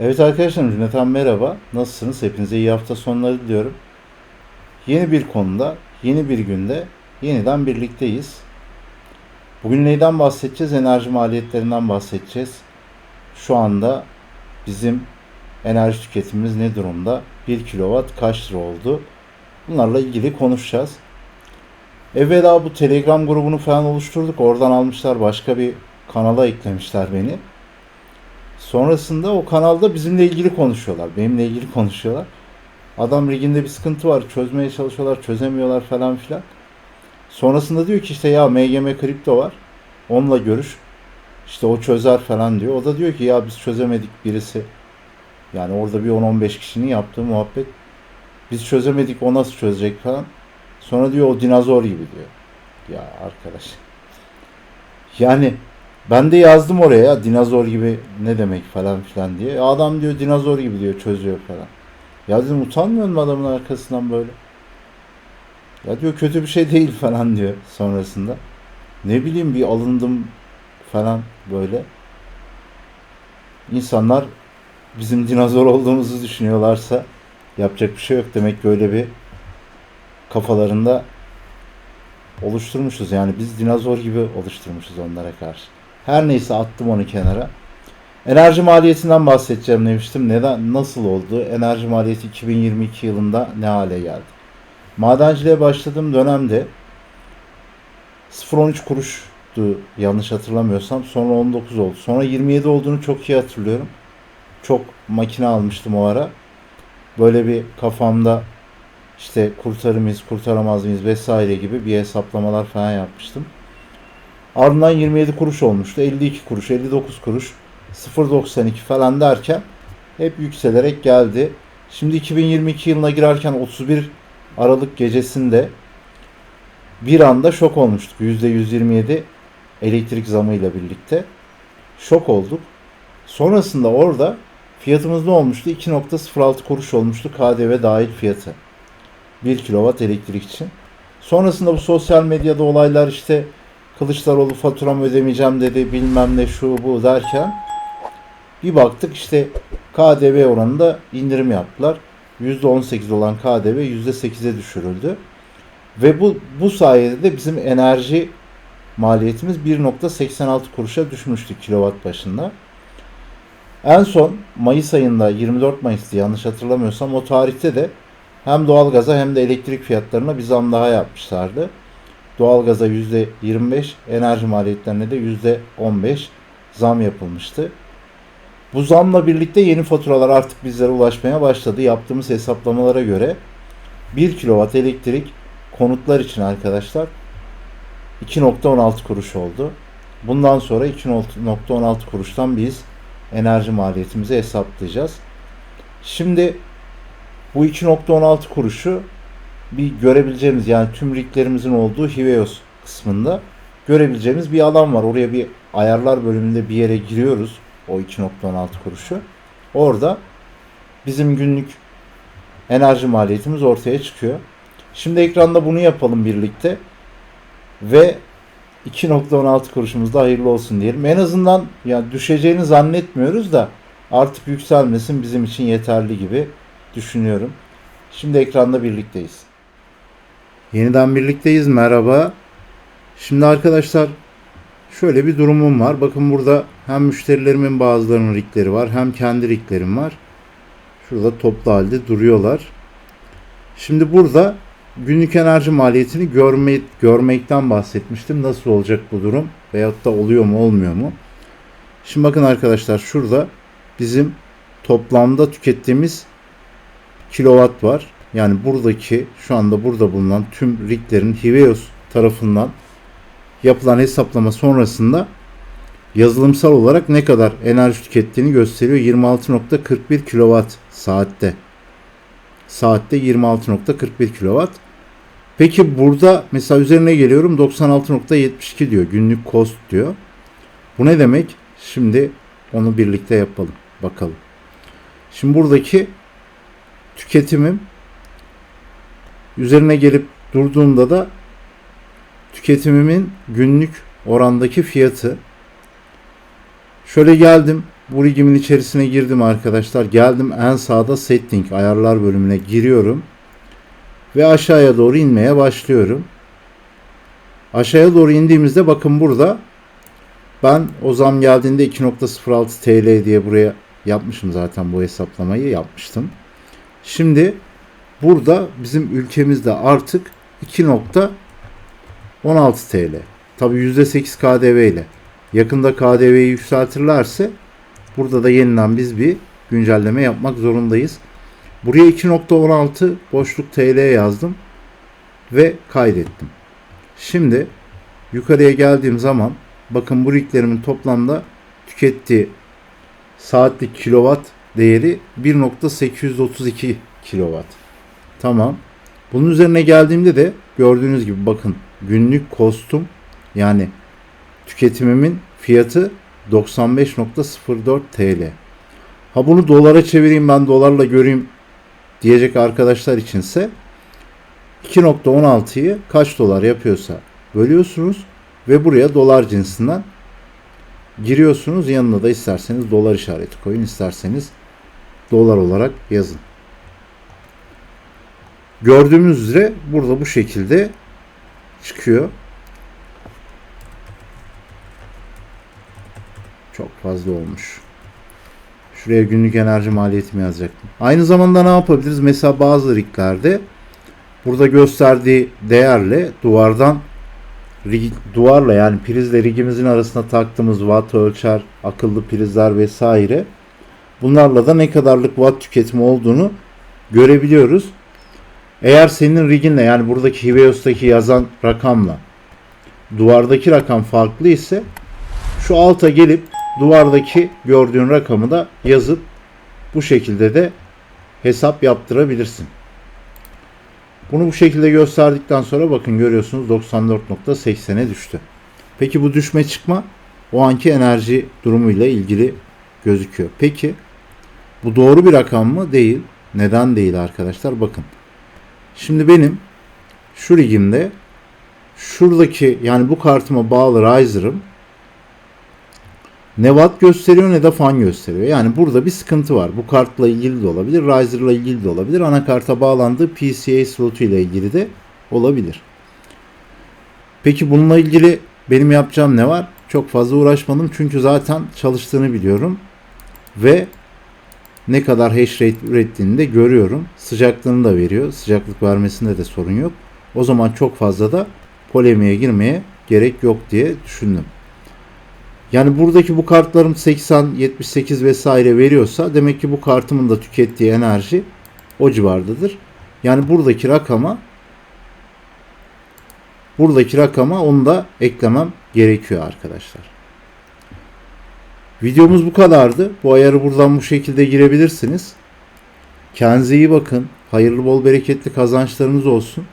Evet arkadaşlar cümleten merhaba. Nasılsınız? Hepinize iyi hafta sonları diliyorum. Yeni bir konuda, yeni bir günde yeniden birlikteyiz. Bugün neyden bahsedeceğiz? Enerji maliyetlerinden bahsedeceğiz. Şu anda bizim enerji tüketimimiz ne durumda? 1 kilowatt kaç lira oldu? Bunlarla ilgili konuşacağız. Evvela bu Telegram grubunu falan oluşturduk. Oradan almışlar başka bir kanala eklemişler beni. Sonrasında o kanalda bizimle ilgili konuşuyorlar. Benimle ilgili konuşuyorlar. Adam riginde bir sıkıntı var. Çözmeye çalışıyorlar. Çözemiyorlar falan filan. Sonrasında diyor ki işte ya MGM kripto var. Onunla görüş. İşte o çözer falan diyor. O da diyor ki ya biz çözemedik birisi. Yani orada bir 10-15 kişinin yaptığı muhabbet. Biz çözemedik o nasıl çözecek falan. Sonra diyor o dinozor gibi diyor. Ya arkadaş. Yani ben de yazdım oraya ya, dinozor gibi ne demek falan filan diye. Adam diyor dinozor gibi diyor çözüyor falan. Ya dedim utanmıyor musun adamın arkasından böyle? Ya diyor kötü bir şey değil falan diyor sonrasında. Ne bileyim bir alındım falan böyle. İnsanlar bizim dinozor olduğumuzu düşünüyorlarsa yapacak bir şey yok. Demek ki öyle bir kafalarında oluşturmuşuz. Yani biz dinozor gibi oluşturmuşuz onlara karşı. Her neyse attım onu kenara. Enerji maliyetinden bahsedeceğim demiştim. Neden, nasıl oldu? Enerji maliyeti 2022 yılında ne hale geldi? Madenciliğe başladığım dönemde 0.13 kuruştu yanlış hatırlamıyorsam. Sonra 19 oldu. Sonra 27 olduğunu çok iyi hatırlıyorum. Çok makine almıştım o ara. Böyle bir kafamda işte kurtarır mıyız, kurtaramaz mıyız vesaire gibi bir hesaplamalar falan yapmıştım. Ardından 27 kuruş olmuştu. 52 kuruş, 59 kuruş, 0.92 falan derken hep yükselerek geldi. Şimdi 2022 yılına girerken 31 Aralık gecesinde bir anda şok olmuştuk. %127 elektrik zamıyla birlikte. Şok olduk. Sonrasında orada fiyatımız ne olmuştu? 2.06 kuruş olmuştu KDV dahil fiyatı. 1 kilowatt elektrik için. Sonrasında bu sosyal medyada olaylar işte Kılıçdaroğlu faturamı ödemeyeceğim dedi bilmem ne şu bu derken bir baktık işte KDV oranında indirim yaptılar. %18 olan KDV %8'e düşürüldü. Ve bu, bu sayede de bizim enerji maliyetimiz 1.86 kuruşa düşmüştü kilowatt başında. En son Mayıs ayında 24 Mayıs'tı yanlış hatırlamıyorsam o tarihte de hem doğalgaza hem de elektrik fiyatlarına bir zam daha yapmışlardı. Doğalgaza %25, enerji maliyetlerine de %15 zam yapılmıştı. Bu zamla birlikte yeni faturalar artık bizlere ulaşmaya başladı. Yaptığımız hesaplamalara göre 1 kW elektrik konutlar için arkadaşlar 2.16 kuruş oldu. Bundan sonra 2.16 kuruştan biz enerji maliyetimizi hesaplayacağız. Şimdi bu 2.16 kuruşu bir görebileceğimiz yani tüm riglerimizin olduğu Hiveos kısmında görebileceğimiz bir alan var. Oraya bir ayarlar bölümünde bir yere giriyoruz o 2.16 kuruşu. Orada bizim günlük enerji maliyetimiz ortaya çıkıyor. Şimdi ekranda bunu yapalım birlikte. Ve 2.16 kuruşumuz da hayırlı olsun diyelim. En azından yani düşeceğini zannetmiyoruz da artık yükselmesin bizim için yeterli gibi düşünüyorum. Şimdi ekranda birlikteyiz. Yeniden birlikteyiz. Merhaba. Şimdi arkadaşlar şöyle bir durumum var. Bakın burada hem müşterilerimin bazılarının rigleri var hem kendi riglerim var. Şurada toplu halde duruyorlar. Şimdi burada günlük enerji maliyetini görme, görmekten bahsetmiştim. Nasıl olacak bu durum? Veyahut da oluyor mu olmuyor mu? Şimdi bakın arkadaşlar şurada bizim toplamda tükettiğimiz kilowatt var. Yani buradaki şu anda burada bulunan tüm riglerin Hiveos tarafından yapılan hesaplama sonrasında yazılımsal olarak ne kadar enerji tükettiğini gösteriyor. 26.41 kilowatt saatte. Saatte 26.41 kilowatt. Peki burada mesela üzerine geliyorum 96.72 diyor. Günlük cost diyor. Bu ne demek? Şimdi onu birlikte yapalım. Bakalım. Şimdi buradaki tüketimim üzerine gelip durduğumda da tüketimimin günlük orandaki fiyatı şöyle geldim bu rigimin içerisine girdim arkadaşlar. Geldim en sağda setting ayarlar bölümüne giriyorum. Ve aşağıya doğru inmeye başlıyorum. Aşağıya doğru indiğimizde bakın burada ben o zam geldiğinde 2.06 TL diye buraya yapmışım zaten bu hesaplamayı yapmıştım. Şimdi burada bizim ülkemizde artık 2.16 TL. Tabi %8 KDV ile. Yakında KDV'yi yükseltirlerse burada da yeniden biz bir güncelleme yapmak zorundayız. Buraya 2.16 boşluk TL yazdım ve kaydettim. Şimdi yukarıya geldiğim zaman bakın bu riglerimin toplamda tükettiği saatlik kilowatt değeri 1.832 kilowatt. Tamam. Bunun üzerine geldiğimde de gördüğünüz gibi bakın günlük kostum yani tüketimimin fiyatı 95.04 TL. Ha bunu dolara çevireyim ben dolarla göreyim diyecek arkadaşlar içinse 2.16'yı kaç dolar yapıyorsa bölüyorsunuz ve buraya dolar cinsinden giriyorsunuz. Yanına da isterseniz dolar işareti koyun, isterseniz dolar olarak yazın. Gördüğümüz üzere burada bu şekilde çıkıyor. Çok fazla olmuş. Şuraya günlük enerji maliyetimi yazacaktım. Aynı zamanda ne yapabiliriz? Mesela bazı riglerde burada gösterdiği değerle duvardan rig, duvarla yani prizle rigimizin arasına taktığımız watt ölçer, akıllı prizler vesaire bunlarla da ne kadarlık watt tüketimi olduğunu görebiliyoruz. Eğer senin riginle yani buradaki Hiveos'taki yazan rakamla duvardaki rakam farklı ise şu alta gelip duvardaki gördüğün rakamı da yazıp bu şekilde de hesap yaptırabilirsin. Bunu bu şekilde gösterdikten sonra bakın görüyorsunuz 94.80'e düştü. Peki bu düşme çıkma o anki enerji durumuyla ilgili gözüküyor. Peki bu doğru bir rakam mı? Değil. Neden değil arkadaşlar? Bakın. Şimdi benim şu rigimde şuradaki yani bu kartıma bağlı riser'ım ne watt gösteriyor ne de fan gösteriyor. Yani burada bir sıkıntı var. Bu kartla ilgili de olabilir, riser'la ilgili de olabilir. Anakarta bağlandığı PCA slotu ile ilgili de olabilir. Peki bununla ilgili benim yapacağım ne var? Çok fazla uğraşmadım çünkü zaten çalıştığını biliyorum. Ve ne kadar hash rate ürettiğini de görüyorum. Sıcaklığını da veriyor. Sıcaklık vermesinde de sorun yok. O zaman çok fazla da polemiğe girmeye gerek yok diye düşündüm. Yani buradaki bu kartlarım 80, 78 vesaire veriyorsa demek ki bu kartımın da tükettiği enerji o civardadır. Yani buradaki rakama buradaki rakama onu da eklemem gerekiyor arkadaşlar. Videomuz bu kadardı. Bu ayarı buradan bu şekilde girebilirsiniz. Kendinize iyi bakın. Hayırlı bol bereketli kazançlarınız olsun.